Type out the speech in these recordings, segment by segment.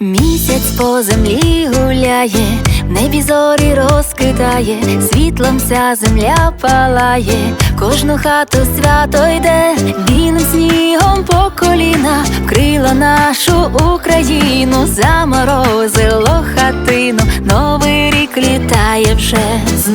Місяць по землі гуляє небі зорі розкидає, світлом вся земля палає, кожну хату свято йде, білим снігом по коліна, вкрила нашу Україну, заморозило хатину, новий рік літає вже з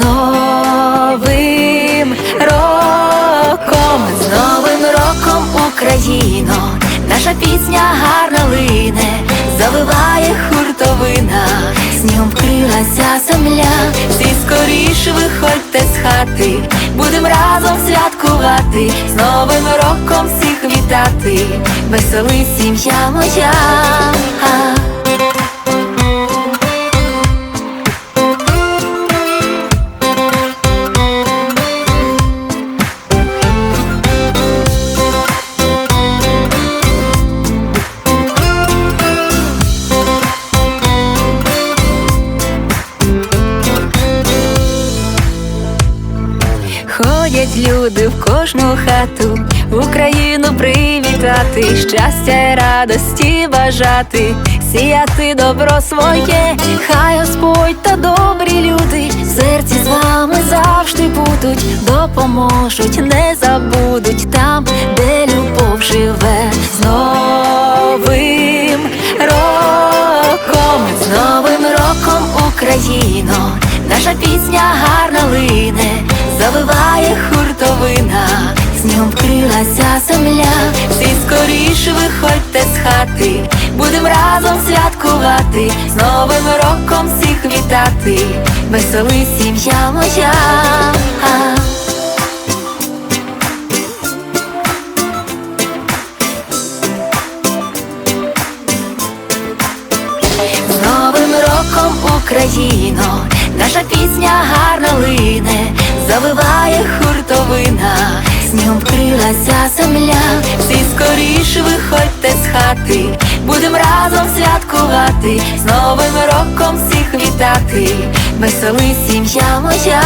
снігом земля, всі скоріш виходьте з хати, будем разом святкувати, з новим роком всіх вітати, веселий сім'я моя. Ходять люди в кожну хату, Україну привітати, щастя й радості бажати, сіяти добро своє, хай Господь та добрі люди в серці з вами завжди будуть, допоможуть, не забудуть там, де любов живе, з новим роком, з новим роком Україно, наша пісня гарно лине, завиває хуртовина, снігом вкрилася земля, всі скоріш виходьте з хати, будем разом святкувати, з новим роком всіх вітати, весели сім'я моя. З завиває хуртовина, снігом вкрилася земля, всі скоріш виходьте з хати, будем разом святкувати, з новим роком всіх вітати, весели сім'я моя.